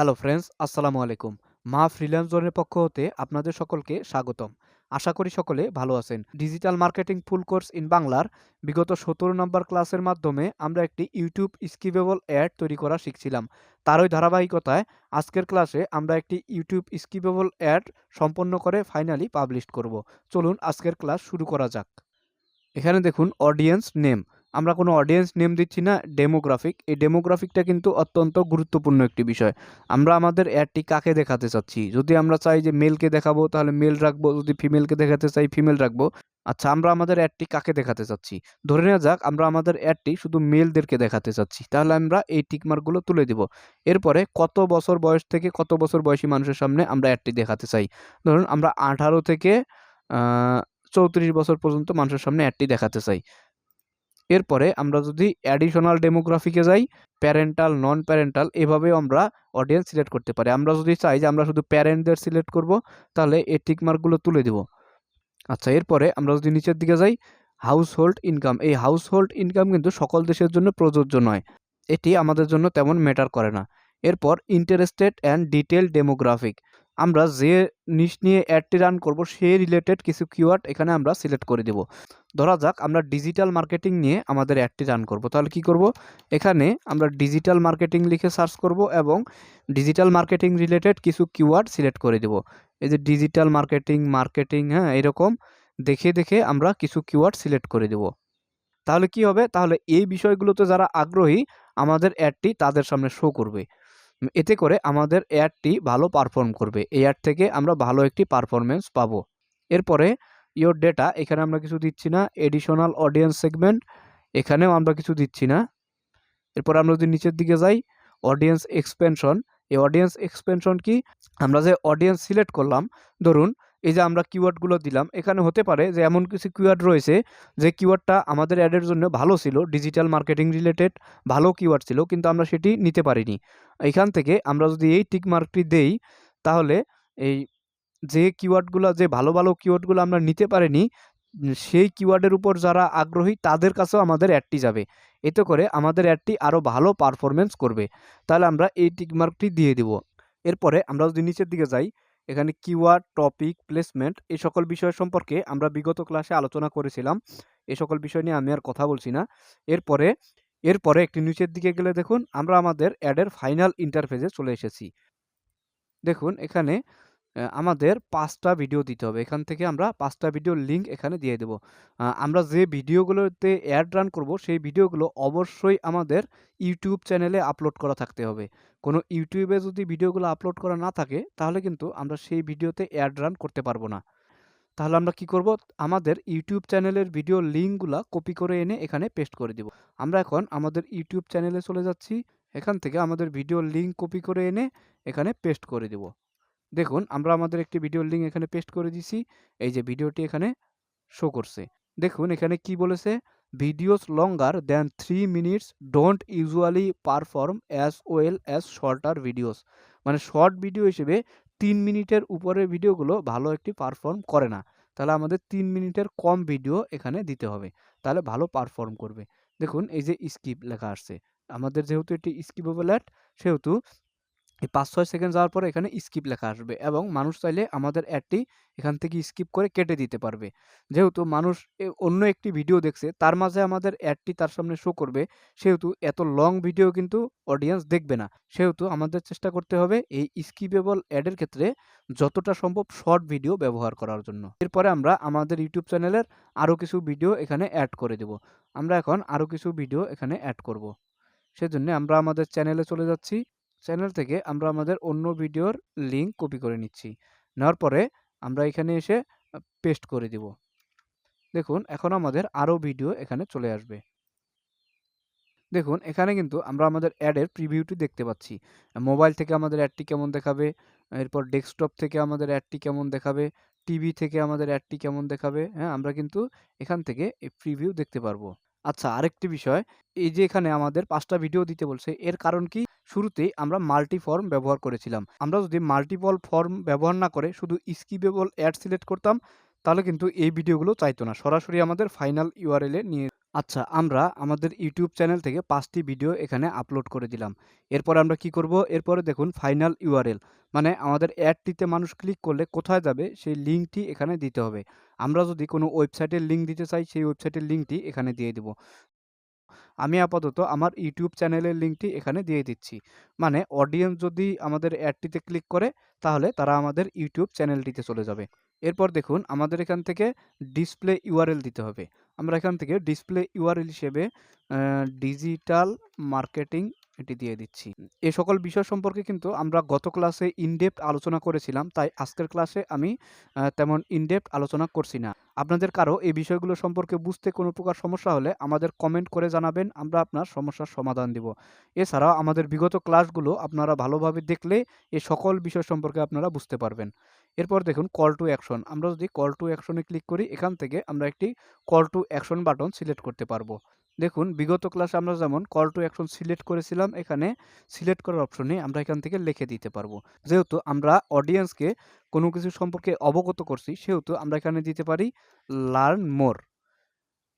Hello friends, আসসালামু আলাইকুম। মা ফ্রিল্যান্স জোনের পক্ষ হতে আপনাদের সকলকে স্বাগতম। আশা করি সকলে ভালো আছেন। Digital marketing full course in বাংলার বিগত সতেরো নম্বর ক্লাসের মাধ্যমে আমরা একটি ইউটিউব স্কিপেবল অ্যাড তৈরি করা শিখছিলাম। তারই ধারাবাহিকতায় আজকের ক্লাসে আমরা একটি ইউটিউব স্কিপেবল অ্যাড সম্পন্ন করে ফাইনালি পাবলিশ করব। চলুন আজকের ক্লাস শুরু করা যাক। এখানে দেখুন, অডিয়েন্স নেম। আমরা কোনো অডিয়েন্স নেম দিচ্ছি না ডেমোগ্রাফিক এই ডেমোগ্রাফিকটা কিন্তু অত্যন্ত গুরুত্বপূর্ণ একটি বিষয়। আমরা আমাদের অ্যাডটি কাকে দেখাতে চাচ্ছি? যদি আমরা চাই যে মেলকে দেখাবো, তাহলে মেল রাখব। যদি ফিমেলকে দেখাতে চাই ফিমেল রাখব। আচ্ছা আমরা আমাদের অ্যাডটি কাকে দেখাতে চাচ্ছি? ধরে নেওয়া যাক, আমরা আমাদের অ্যাডটি শুধু মেলদেরকে দেখাতে চাচ্ছি। তাহলে আমরা এই টিকমার্কগুলো তুলে দিব। এরপরে কত বছর বয়স থেকে কত বছর বয়সী মানুষের সামনে আমরা অ্যাডটি দেখাতে চাই? ধরুন, আমরা আঠারো থেকে চৌত্রিশ বছর পর্যন্ত মানুষের সামনে অ্যাডটি দেখাতে চাই। এরপরে আমরা যদি অ্যাডিশনাল ডেমোগ্রাফিকে যাই প্যারেন্টাল নন প্যারেন্টাল এভাবেও আমরা অডিয়েন্স সিলেক্ট করতে পারি। আমরা যদি চাই যে আমরা শুধু প্যারেন্টদের সিলেক্ট করব, তাহলে এই টিকমার্কগুলো তুলে দিব। আচ্ছা এরপরে আমরা যদি নিচের দিকে যাই হাউস হোল্ড ইনকাম এই হাউস হোল্ড ইনকাম কিন্তু সকল দেশের জন্য প্রযোজ্য নয়। এটি আমাদের জন্য তেমন ম্যাটার করে না। এরপর ইন্টারেস্টেড অ্যান্ড ডিটেল ডেমোগ্রাফিক আমরা যে নিশ নিয়ে অ্যাডটি রান করব, সে রিলেটেড কিছু কিওয়ার্ড এখানে আমরা সিলেক্ট করে দেব। ধরা যাক, আমরা ডিজিটাল মার্কেটিং নিয়ে আমাদের অ্যাডটি রান করব। তাহলে কি করব? এখানে আমরা ডিজিটাল মার্কেটিং লিখে সার্চ করব এবং ডিজিটাল মার্কেটিং রিলেটেড কিছু কিওয়ার্ড সিলেক্ট করে দেব। এই যে ডিজিটাল মার্কেটিং মার্কেটিং হ্যাঁ এরকম দেখে দেখে আমরা কিছু কিওয়ার্ড সিলেক্ট করে দেব। তাহলে কি হবে? তাহলে এই বিষয়গুলোতে যারা আগ্রহী, আমাদের অ্যাডটি তাদের সামনে শো করবে। এতে করে আমাদের এয়ারটি ভালো পারফর্ম করবে। এয়ার থেকে আমরা ভালো একটি পারফরমেন্স পাবো। এরপরে ইয়োর ডেটা এখানে আমরা কিছু দিচ্ছি না। এডিশনাল অডিয়েন্স সেগমেন্ট এখানেও আমরা কিছু দিচ্ছি না। এরপর আমরা যদি নিচের দিকে যাই অডিয়েন্স এক্সপেনশন এই অডিয়েন্স এক্সপেনশন কি? আমরা যে অডিয়েন্স সিলেক্ট করলাম, ধরুন এই যে আমরা কিওয়ার্ডগুলো দিলাম, এখানে হতে পারে যে এমন কিছু কিওয়ার্ড রয়েছে যে কিওয়ার্ডটা আমাদের অ্যাডের জন্য ভালো ছিল ডিজিটাল মার্কেটিং রিলেটেড ভালো কিওয়ার্ড ছিল, কিন্তু আমরা সেটি নিতে পারিনি। এখান থেকে আমরা যদি এই টিক মার্কটি দেই, তাহলে এই যে কিওয়ার্ডগুলো যে ভালো ভালো কিওয়ার্ডগুলো আমরা নিতে পারিনি, সেই কিওয়ার্ডের উপর যারা আগ্রহী, তাদের কাছেও আমাদের অ্যাডটি যাবে। এতে করে আমাদের অ্যাডটি আরও ভালো পারফরমেন্স করবে। তাহলে আমরা এই টিক মার্কটি দিয়ে দিব। এরপরে আমরা যদি নিচের দিকে যাই এখানে কিওয়ার্ড টপিক প্লেসমেন্ট এই সকল বিষয় সম্পর্কে আমরা বিগত ক্লাসে আলোচনা করেছিলাম। এই সকল বিষয় নিয়ে আমি আর কথা বলছি না। এরপরে এরপরে একটি নিচের দিকে গেলে দেখুন, আমরা আমাদের অ্যাডের ফাইনাল ইন্টারফেসে চলে এসেছি। দেখুন, এখানে আমাদের পাঁচটা ভিডিও দিতে হবে। এখান থেকে আমরা পাঁচটা ভিডিও লিঙ্ক এখানে দিয়ে দেব। আমরা যে ভিডিওগুলোতে অ্যাড রান করব, সেই ভিডিওগুলো অবশ্যই আমাদের ইউটিউব চ্যানেলে আপলোড করা থাকতে হবে। কোনো ইউটিউবে যদি ভিডিওগুলো আপলোড করা না থাকে, তাহলে কিন্তু আমরা সেই ভিডিওতে অ্যাড রান করতে পারব না। তাহলে আমরা কি করব? আমাদের ইউটিউব চ্যানেলের ভিডিও লিঙ্কগুলো কপি করে এনে এখানে পেস্ট করে দিব। আমরা এখন আমাদের ইউটিউব চ্যানেলে চলে যাচ্ছি। এখান থেকে আমাদের ভিডিও লিঙ্ক কপি করে এনে এখানে পেস্ট করে দেব। দেখুন, আমরা আমাদের একটি ভিডিও লিঙ্ক এখানে পেস্ট করে দিছি এই যে ভিডিওটি এখানে শো করছে। দেখুন, এখানে কি বলেছে? Videos longer than three minutes don't usually perform as well as shorter videos মানে শর্ট ভিডিও হিসেবে তিন মিনিটের উপরের ভিডিওগুলো ভালো একটি পারফর্ম করে না। তাহলে আমাদের তিন মিনিটের কম ভিডিও এখানে দিতে হবে। তাহলে ভালো পারফর্ম করবে। দেখুন, এই যে স্কিপ লেখা আসছে। আমাদের যেহেতু এটি স্কিপেবল অ্যাড সেহেতু এই পাঁচ ছয় সেকেন্ড যাওয়ার পরে এখানে স্কিপ লেখা আসবে এবং মানুষ চাইলে আমাদের অ্যাডটি এখান থেকে স্কিপ করে কেটে দিতে পারবে। যেহেতু মানুষ অন্য একটি ভিডিও দেখছে, তার মাঝে আমাদের অ্যাডটি তার সামনে শো করবে। সেহেতু এত লং ভিডিও কিন্তু অডিয়েন্স দেখবে না। সেহেতু আমাদের চেষ্টা করতে হবে এই স্কিপেবল অ্যাডের ক্ষেত্রে যতটা সম্ভব শর্ট ভিডিও ব্যবহার করার জন্য। এরপরে আমরা আমাদের ইউটিউব চ্যানেলের আরও কিছু ভিডিও এখানে অ্যাড করে দেব। আমরা এখন আরও কিছু ভিডিও এখানে অ্যাড করব। সেজন্য আমরা আমাদের চ্যানেলে চলে যাচ্ছি। চ্যানেল থেকে আমরা আমাদের অন্য ভিডিওর লিঙ্ক কপি করে নিচ্ছি। নেওয়ার পরে আমরা এখানে এসে পেস্ট করে দিব। দেখুন, এখন আমাদের আরও ভিডিও এখানে চলে আসবে। দেখুন, এখানে কিন্তু আমরা আমাদের অ্যাডের প্রিভিউটি দেখতে পাচ্ছি। মোবাইল থেকে আমাদের অ্যাডটি কেমন দেখাবে? এরপর ডেস্কটপ থেকে আমাদের অ্যাডটি কেমন দেখাবে? টিভি থেকে আমাদের অ্যাডটি কেমন দেখাবে? হ্যাঁ আমরা কিন্তু এখান থেকে এই প্রিভিউ দেখতে পারব। আচ্ছা আরেকটি বিষয়, এই যে এখানে আমাদের পাঁচটা ভিডিও দিতে বলছে, এর কারণ কি? শুরুতেই আমরা মাল্টি ফর্ম ব্যবহার করেছিলাম আমরা যদি মাল্টিপল ফর্ম ব্যবহার না করে শুধু স্কিপেবল অ্যাড সিলেক্ট করতাম তাহলে কিন্তু এই ভিডিওগুলো চাইতো না সরাসরি আমাদের ফাইনাল ইউআরএলে নিয়ে আচ্ছা, আমরা আমাদের ইউটিউব চ্যানেল থেকে পাঁচটি ভিডিও এখানে আপলোড করে দিলাম। এরপরে আমরা কি করব? এরপরে দেখুন ফাইনাল ইউআরএল মানে আমাদের অ্যাডটিতে মানুষ ক্লিক করলে কোথায় যাবে সেই লিঙ্কটি এখানে দিতে হবে। আমরা যদি কোনো ওয়েবসাইটের লিঙ্ক দিতে চাই সেই ওয়েবসাইটের লিঙ্কটি এখানে দিয়ে দিব। আমি আপাতত আমার ইউটিউব চ্যানেলের লিঙ্কটি এখানে দিয়ে দিচ্ছি। মানে অডিয়েন্স যদি আমাদের অ্যাডটিতে ক্লিক করে, তাহলে তারা আমাদের ইউটিউব চ্যানেলটিতে চলে যাবে। এরপর দেখুন, আমাদের এখান থেকে ডিসপ্লে ইউআরএল দিতে হবে। আমরা এখান থেকে ডিসপ্লে ইউআরএল হিসেবে ডিজিটাল মার্কেটিং এটি দিয়ে দিচ্ছি। এ সকল বিষয় সম্পর্কে কিন্তু আমরা গত ক্লাসে ইন ডেপথ আলোচনা করেছিলাম। তাই আজকের ক্লাসে আমি তেমন ইন ডেপথ আলোচনা করছি না। আপনাদের কারও এই বিষয়গুলো সম্পর্কে বুঝতে কোনো প্রকার সমস্যা হলে আমাদের কমেন্ট করে জানাবেন। আমরা আপনার সমস্যার সমাধান দিব। এছাড়াও আমাদের বিগত ক্লাসগুলো আপনারা ভালোভাবে দেখলে এ সকল বিষয় সম্পর্কে আপনারা বুঝতে পারবেন। এরপর দেখুন কল টু অ্যাকশন। আমরা যদি কল টু অ্যাকশনে ক্লিক করি, এখান থেকে আমরা একটি call to action button select করতে পারব। দেখুন, বিগত ক্লাসে আমরা যেমন কল টু অ্যাকশন সিলেক্ট করেছিলাম, এখানে সিলেক্ট করার অপশনে আমরা এখান থেকে লিখে দিতে পারব। যেহেতু আমরা অডিয়েন্সকে কোনো কিছু সম্পর্কে অবগত করছি, সেহেতু আমরা এখানে দিতে পারি লার্ন মোর।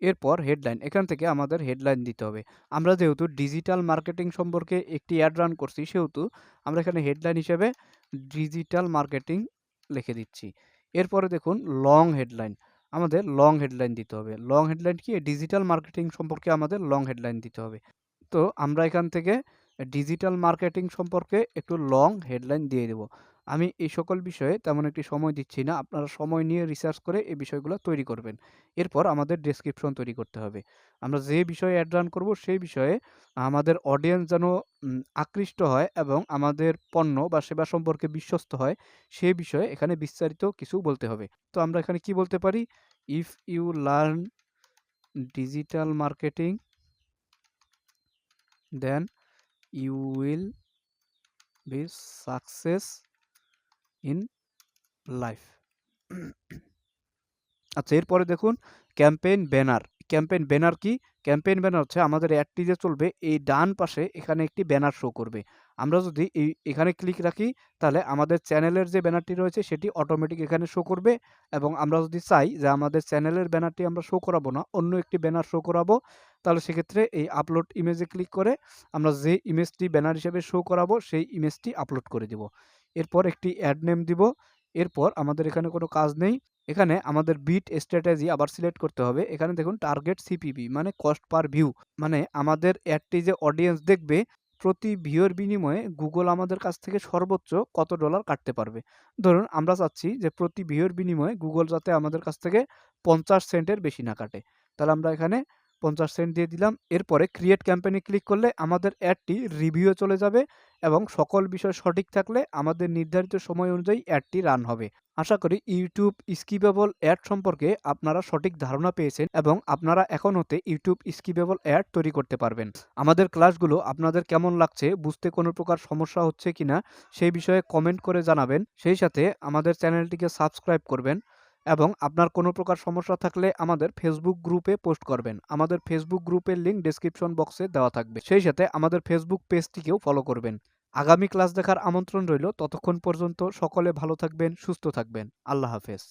এরপর হেডলাইন এখান থেকে আমাদের হেডলাইন দিতে হবে। আমরা যেহেতু ডিজিটাল মার্কেটিং সম্পর্কে একটি অ্যাড রান করছি, সেহেতু আমরা এখানে হেডলাইন হিসেবে ডিজিটাল মার্কেটিং লিখে দিচ্ছি। এরপরে দেখুন লং হেডলাইন। আমাদের লং হেডলাইন দিতে হবে। লং হেডলাইন কি? ডিজিটাল মার্কেটিং সম্পর্কে আমাদের লং হেডলাইন দিতে হবে। তো আমরা এখান থেকে ডিজিটাল মার্কেটিং সম্পর্কে একটু লং হেডলাইন দিয়ে দেব। আমি এই সকল বিষয়ে তেমন একটি সময় দিচ্ছি না। আপনারা সময় নিয়ে রিসার্চ করে এই বিষয়গুলো তৈরি করবেন। এরপর আমাদের ডেসক্রিপশন তৈরি করতে হবে। আমরা যে বিষয়ে অ্যাড রান করব সেই বিষয়ে আমাদের অডিয়েন্স যেন আকৃষ্ট হয় এবং আমাদের পণ্য বা সেবা সম্পর্কে বিশ্বস্ত হয়, সেই বিষয়ে এখানে বিস্তারিত কিছু বলতে হবে। তো আমরা এখানে কি বলতে পারি? If you learn digital marketing then you will be success in life. আচ্ছা এরপরে দেখুন ক্যাম্পেইন ব্যানার। ক্যাম্পেইন ব্যানার কি? ক্যাম্পেইন ব্যানার হচ্ছে আমাদের অ্যাডটি যে চলবে এই ডান পাশে এখানে একটি ব্যানার শো করবে। আমরা যদি এই এখানে ক্লিক রাখি তাহলে আমাদের চ্যানেলের যে ব্যানারটি রয়েছে সেটি অটোমেটিক এখানে শো করবে এবং আমরা যদি চাই যে আমাদের চ্যানেলের ব্যানারটি আমরা শো করাবো না, অন্য একটি ব্যানার শো করাবো তাহলে সেক্ষেত্রে এই আপলোড ইমেজে ক্লিক করে আমরা যে ইমেজটি ব্যানার হিসেবে শো করাবো সেই ইমেজটি আপলোড করে দিব। এরপর একটি অ্যাড নেম দিব। এরপর আমাদের এখানে কোনো কাজ নেই। এখানে আমাদের বিট স্ট্র্যাটেজি আবার সিলেক্ট করতে হবে। এখানে দেখুন টার্গেট সিপিভি মানে কস্ট পার ভিউ মানে আমাদের অ্যাডটি যে অডিয়েন্স দেখবে, প্রতি ভিউর বিনিময়ে গুগল আমাদের কাছ থেকে সর্বোচ্চ কত ডলার কাটতে পারবে। ধরুন আমরা চাচ্ছি যে প্রতি ভিউর বিনিময়ে গুগল যাতে আমাদের কাছ থেকে ৫০ সেন্টের বেশি না কাটে। তাহলে আমরা এখানে ৫০ সেন্ট দিয়ে দিলাম। এরপরে ক্রিয়েট ক্যাম্পেইন এ ক্লিক করলে আমাদের অ্যাডটি রিভিউ এ চলে যাবে এবং সকল বিষয় সঠিক থাকলে আমাদের নির্ধারিত সময় অনুযায়ী অ্যাডটি রান হবে। আশা করি YouTube স্কিপেবল অ্যাড সম্পর্কে আপনারা সঠিক ধারণা পেয়েছেন এবং আপনারা এখন হতে YouTube স্কিপেবল অ্যাড তৈরি করতে পারবেন। আমাদের ক্লাসগুলো আপনাদের কেমন লাগছে, বুঝতে কোনো প্রকার সমস্যা হচ্ছে কিনা, সেই বিষয়ে কমেন্ট করে জানাবেন। সেই সাথে আমাদের চ্যানেলটিকে সাবস্ক্রাইব করবেন এবং আপনার কোনো প্রকার সমস্যা থাকলে আমাদের ফেসবুক গ্রুপে পোস্ট করবেন। আমাদের ফেসবুক গ্রুপের লিঙ্ক ডিসক্রিপশন বক্সে দেওয়া থাকবে। সেই সাথে আমাদের ফেসবুক পেজটিকেও ফলো করবেন। আগামী ক্লাস দেখার আমন্ত্রণ রইল। ততক্ষণ পর্যন্ত সকলে ভালো থাকবেন, সুস্থ থাকবেন। আল্লাহ হাফেজ।